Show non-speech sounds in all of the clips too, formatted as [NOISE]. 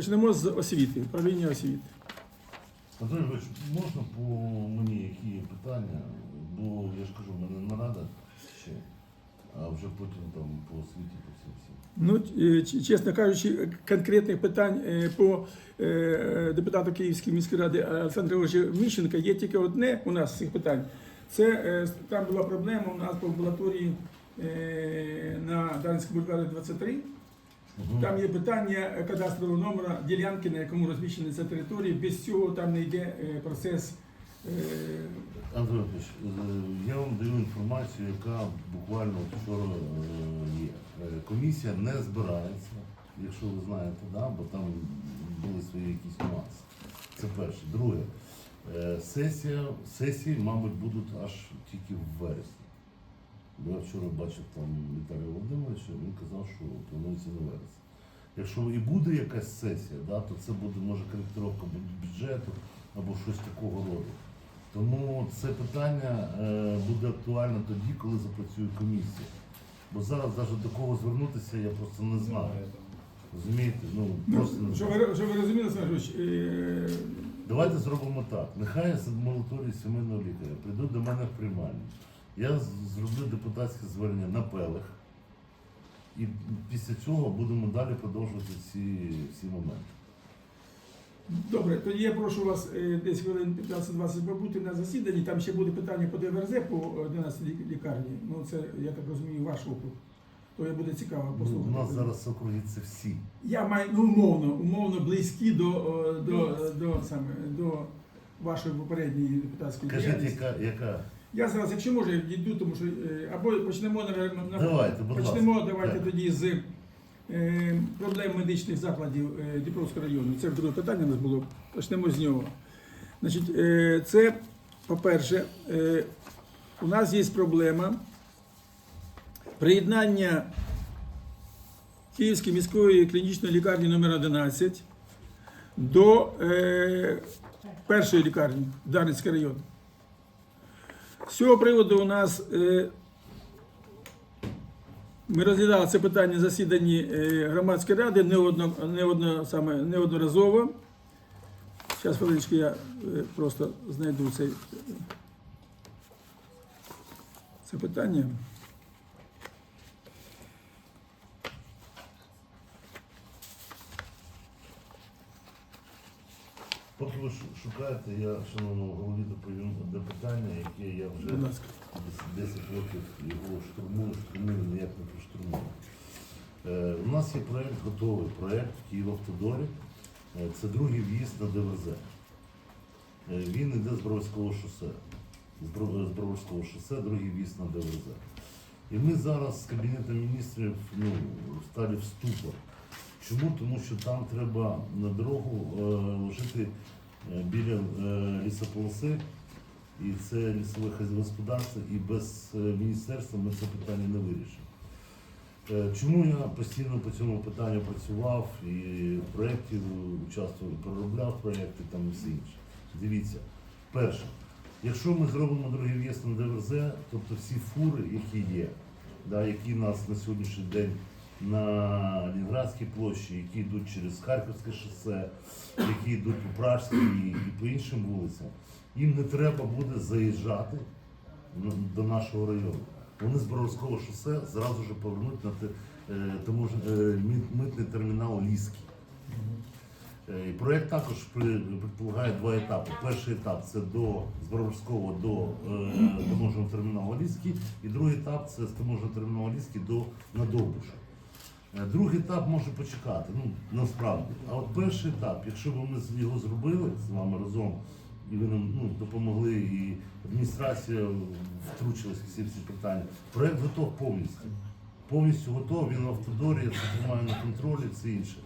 почнемо з освіти, управління освіти. Андрій Ильич, можна по мені які питання? Бо я ж кажу, в мене нарада ще, а вже потім там по освіті, по всім всім. Ну, е, чесно кажучи, конкретних питань е, по е, депутату Київської міської ради Григоровичу Міщенка є тільки одне у нас з цих питань. Це там була проблема у нас по амбулаторії на Дарницькому бульварі 23. Там є питання кадастрового номера ділянки, на якому розміщена ця територія. Без цього там не йде е, процес. е, Андрій е, я вам даю інформацію, яка буквально вчора є. Комісія не збирається, якщо ви знаєте, да, бо там були свої якісь нюанси. Це перше. Друге, сесія, сесії, мабуть, будуть аж тільки в вересні. Бо я вчора бачив там Віталія Володимировича, він казав, що планується на вересень. Якщо і буде якась сесія, да, то це буде може коректировка бюджету або щось такого роду. Тому це питання е, буде актуально тоді, коли запрацює комісія. Бо зараз навіть до кого звернутися я просто не знаю. Розумієте? Ну просто не Ну, знаю. ви, що ви розуміли, Григорович, е, Давайте зробимо так. Нехай з амбулаторії сімейного лікаря прийдуть до мене в приймальню. Я зроблю депутатське звернення на пелех. І після цього будемо далі продовжувати ці всі моменти. Добре, тоді я прошу вас е, десь хвилин 15-20 побути на засіданні. Там ще буде питання по ДВРЗ по 11 лі- лікарні. Ну це, я так розумію, ваш округ. То я буде цікаво Ну, послухати. у нас зараз округи це всі. Я маю ну, умовно, умовно близькі до, о, до, до, саме, до вашої попередньої депутатської Кажіть, яка, яка Я зараз, якщо може, йду, тому що е, або почнемо наверно, на Давайте, будь почнемо ласка. давайте Так. тоді з е, проблем медичних закладів е, Дніпровського району. Це друге питання у нас було. Почнемо з нього. Значить, е, це, по-перше, е, у нас є проблема приєднання Київської міської клінічної лікарні номер 11 до е, першої лікарні Дарницький район. З цього приводу у нас е, ми розглядали це питання на засіданні е, громадської ради неодно, неодно, саме, неодноразово. Зараз хвилиночку я е, просто знайду цей, це питання. Поки ви шукаєте, я шановному голові доповім одне питання, яке я вже Будь ласка. десь 10 років його штурмую, штурмую, ніяк не проштурмую. Е, у нас є проєкт, готовий проєкт в Київавтодорі. Е, це другий в'їзд на ДВЗ. Е, він йде з Броварського шосе. З Бро- з Броварського шосе, другий в'їзд на ДВЗ. І ми зараз з Кабінетом міністрів ну, стали в ступор. Чому? Тому що там треба на дорогу е, жити е, біля е, лісополоси, і це лісове господарство, і без міністерства ми це питання не вирішимо. Чому я постійно по цьому питанню працював і в проєкті участвував, проробляв проєкти там і все інше. Дивіться, перше, якщо ми зробимо другий в'їзд на ДВЗ, тобто всі фури, які є, да, які нас на сьогоднішній день на Лінградській площі, які йдуть через Харківське шосе, які йдуть по Пражській і, по іншим вулицям, їм не треба буде заїжджати до нашого району. Вони з Боровського шосе зразу ж повернуть на е, тому ж, е, митний термінал Ліський. І проєкт також предполагає два етапи. Перший етап це до з Броварського до е, терміналу Ліський, і другий етап це з таможенного терміналу Ліський до Надовбуша. Е, Другий етап може почекати, ну насправді. А от перший етап, якщо б ми його зробили з вами разом, і ви нам ну, допомогли, і адміністрація втручилась в всі ці питання, проєкт готов повністю. Повністю готовий, він в автодорі, я це тримаю на контролі, все інше.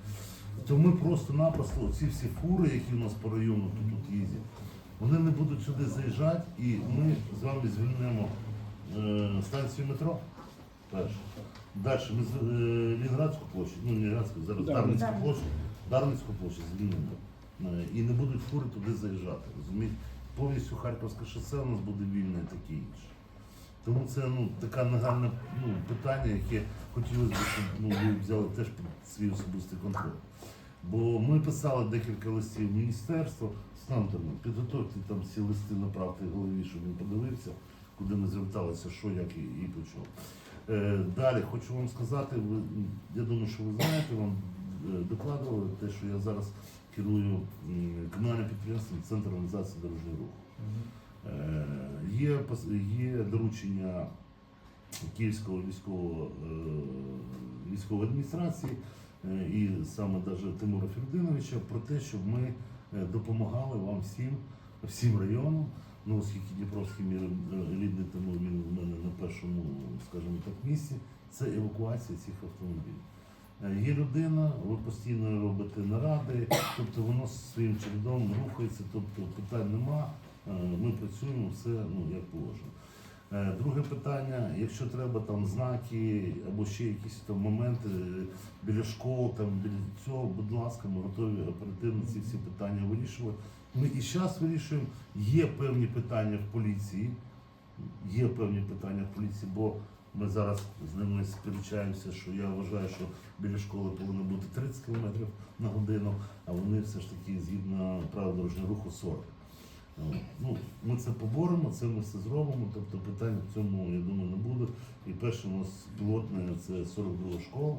То ми просто-напросто ці всі фури, які у нас по району тут, тут їздять, вони не будуть сюди заїжджати, і ми з вами звільнимо е, станцію метро. Перше. Далі ми з- е, Лінградську площу, ну не Лінградську, зараз Да. Дарницьку площу, Дарницьку площу звільнимо. Е, І не будуть фури туди заїжджати. Розумієте? Повністю Харківське шосе у нас буде вільне і таке інше. Тому це ну, таке нагальне ну, питання, яке хотілося б, щоб ну, ви взяли теж під свій особистий контроль. Бо ми писали декілька листів в міністерство, стандарно, підготовте там ці листи направте голові, щоб він подивився, куди ми зверталися, що, як і, і по чому. Е, далі хочу вам сказати, ви, я думаю, що ви знаєте, вам е, докладували те, що я зараз керую комунальним підприємством Центр організації дорожнього руху. Е, Є, є доручення Київського військового військової адміністрації і саме даже Тимура Фердиновича про те, щоб ми допомагали вам всім, всім районам. Ну, оскільки Дніпровський мір рідний, тому він в мене на першому, скажімо так, місці, це евакуація цих автомобілів. Е, Є людина, ви постійно робите наради, тобто воно своїм чередом рухається, тобто питань нема. Е, Ми працюємо все ну, як положено. Е, Друге питання, якщо треба там знаки або ще якісь там моменти біля школ, там біля цього, будь ласка, ми готові оперативно ці всі питання вирішувати. Ми і зараз вирішуємо. Є певні питання в поліції, є певні питання в поліції, бо ми зараз з ними сперечаємося, що я вважаю, що біля школи повинно бути 30 км на годину, а вони все ж таки згідно правил дорожнього руху 40. Ну, ми це поборемо, це ми все зробимо. Тобто питань в цьому, я думаю, не буде. І перше у нас пілотне це 42 школа,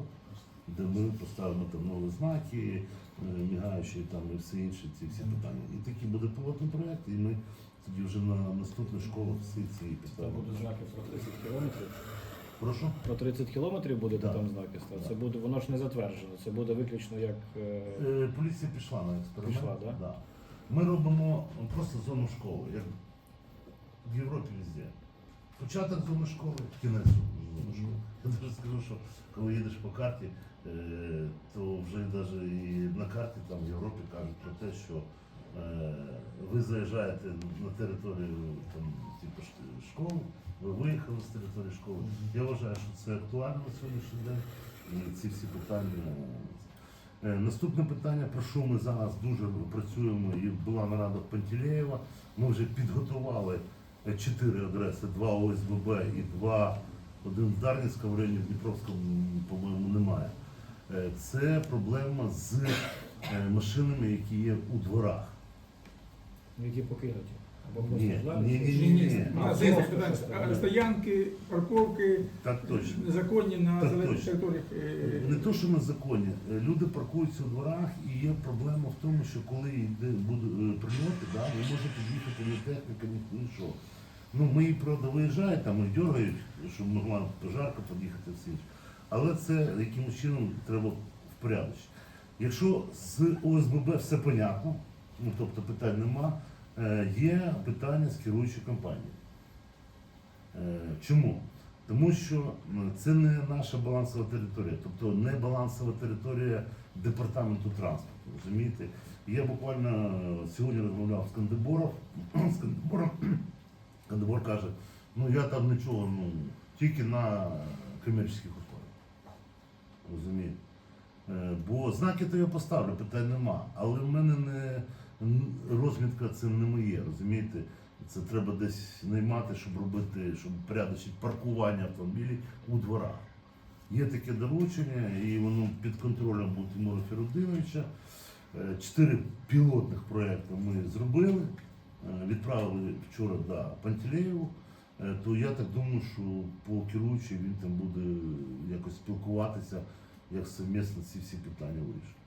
де ми поставимо там нові знаки, е, мігаючі там і все інше, ці всі питання. І такий буде пілотний проєкт, і ми тоді вже на наступну школу всі ці питання. будуть знаки про 30 кілометрів. Прошу. Про 30 кілометрів будете Так. там знаки ставити. Це буде, воно ж не затверджено. Це буде виключно як. е, Е, Поліція пішла на експеримент. Пішла, да? Да. Ми робимо просто зону школи, як в Європі везде. Початок зони школи, кінець зони школи. Я даже скажу, що коли їдеш по карті, е, то вже навіть і на карті там в Європі кажуть про те, що ви заїжджаєте на територію там, типу, ш- школи, ви виїхали з території школи. Я вважаю, що це актуально на сьогоднішній день. І ці всі питання. Е, Наступне питання, про що ми зараз дуже працюємо, і була нарада Пантелеєва. Ми вже підготували е, чотири адреси: два ОСББ і два, один в Дарницькому в районі в Дніпровському, по-моєму, немає. Е, Це проблема з е, машинами, які є у дворах. Які покинуті. Або просто Ні, злазять. ні, ні, Ні, ні, А, стоянки, парковки, Так точно. незаконні на Так зелених точно. територіях. е, Не то, що на законі. Е, Люди паркуються у дворах і є проблема в тому, що коли йде буде е, прильоти, да, не може під'їхати ні техніка, ні нічого. Ну, ми і правда виїжджають, там і дергають, щоб могла пожарка під'їхати всі. Але це якимось чином треба впорядочити. Якщо з ОСББ все понятно, ну тобто питань нема, е, є питання з керуючої компанії. Е, Чому? Тому що це не наша балансова територія, тобто не балансова територія департаменту транспорту. Розумієте? Я буквально е, сьогодні розмовляв з Кандибором. [CLEARS THROAT] з Кандибором. [CLEARS THROAT] Кандибор каже, ну я там нічого, ну, тільки на комерційних условиях. Розумієте? Бо знаки то я поставлю, питань нема. Але в мене не розмітка це не моє, розумієте? Це треба десь наймати, щоб робити, щоб порядочити паркування автомобілів у дворах. Є таке доручення, і воно під контролем буде Тимура Феродиновича. Е, Чотири пілотних проєкти ми зробили, е, відправили вчора до Пантелеєву. Е, То я так думаю, що по керуючій він там буде якось спілкуватися, як совмісно ці всі питання вирішити.